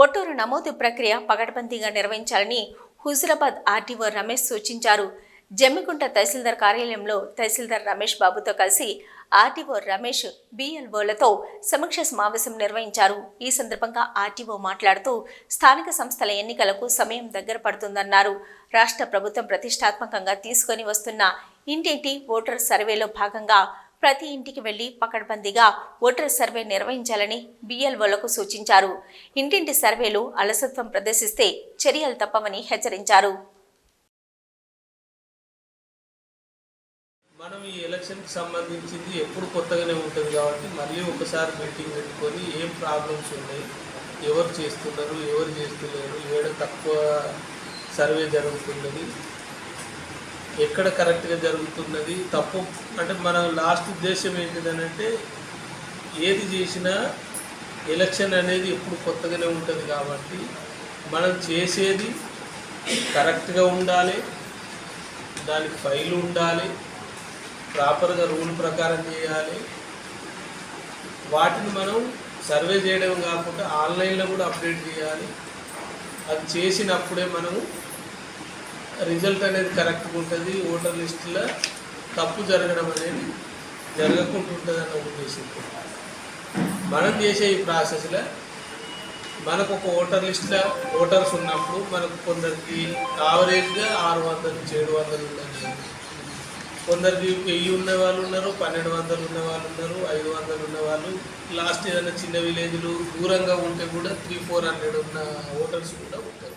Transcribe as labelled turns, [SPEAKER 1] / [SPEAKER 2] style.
[SPEAKER 1] Voter నమోదు ప్రక్రియ పగడబందీగా నిర్వహించాలని హుజురాబాద్ ఆర్టీఓ రమేష్ సూచించారు. జమ్మికుంట తహసీల్దార్ కార్యాలయంలో తహసీల్దార్ రమేష్ బాబుతో కలిసి ఆర్టీఓ రమేష్ బిఎల్ఓలతో సమీక్ష సమావేశం నిర్వహించారు. ఈ సందర్భంగా ఆర్టీఓ మాట్లాడుతూ స్థానిక సంస్థల ఎన్నికలకు సమయం దగ్గర పడుతుందన్నారు. రాష్ట్ర ప్రభుత్వం ప్రతిష్టాత్మకంగా తీసుకొని వస్తున్న ఇంటింటి ఓటర్ సర్వేలో భాగంగా ప్రతి ఇంటికి వెళ్ళి పకడ్బందీగా ఓటర్ సర్వే నిర్వహించాలని బిఎల్ఓలకు సూచించారు. ఇంటింటి సర్వేలు అలసత్వం ప్రదర్శిస్తే చర్యలు తప్పవని హెచ్చరించారు.
[SPEAKER 2] మనం ఈ ఎలక్షన్కి సంబంధించింది ఎప్పుడు కొత్తగానే ఉంటుంది కాబట్టి మళ్ళీ ఒకసారి మీటింగ్ పెట్టుకొని ఏం ప్రాబ్లమ్స్ ఉన్నాయి ఎవరు చేస్తున్నారు ఎవరు చేస్తున్నారు ఏడ తక్కువ సర్వే జరుగుతున్నది ఎక్కడ కరెక్ట్గా జరుగుతున్నది తప్పు అంటే మన లాస్ట్ ఉద్దేశం ఏంటిదనంటే ఏది చేసినా ఎలక్షన్ అనేది ఎప్పుడు కొత్తగానే ఉంటుంది కాబట్టి మనం చేసేది కరెక్ట్గా ఉండాలి దానికి ఫైల్ ఉండాలి ప్రాపర్గా రూల్ ప్రకారం చేయాలి. వాటిని మనం సర్వే చేయడం కాకుండా ఆన్లైన్లో కూడా అప్డేట్ చేయాలి. అది చేసినప్పుడే మనం రిజల్ట్ అనేది కరెక్ట్గా ఉంటుంది. ఓటర్ లిస్టులో తప్పు జరగడం అనేది జరగకుండా ఉంటుంది అన్న ఉద్దేశం మనం చేసే ఈ ప్రాసెస్లో మనకు ఒక ఓటర్ లిస్ట్లో ఓటర్స్ ఉన్నప్పుడు మనకు కొందరికి యావరేజ్గా ఆరు వందల నుంచి ఏడు వందలు ఉండాలి కొందరికి వెయ్యి ఉన్న వాళ్ళు ఉన్నారు పన్నెండు వందలు ఉన్న వాళ్ళు ఉన్నారు ఐదు వందలు ఉన్న వాళ్ళు. లాస్ట్ ఏదైనా చిన్న విలేజ్లు దూరంగా ఉంటే కూడా త్రీ ఫోర్ హండ్రెడ్ ఉన్న ఓటర్స్ కూడా ఉంటారు.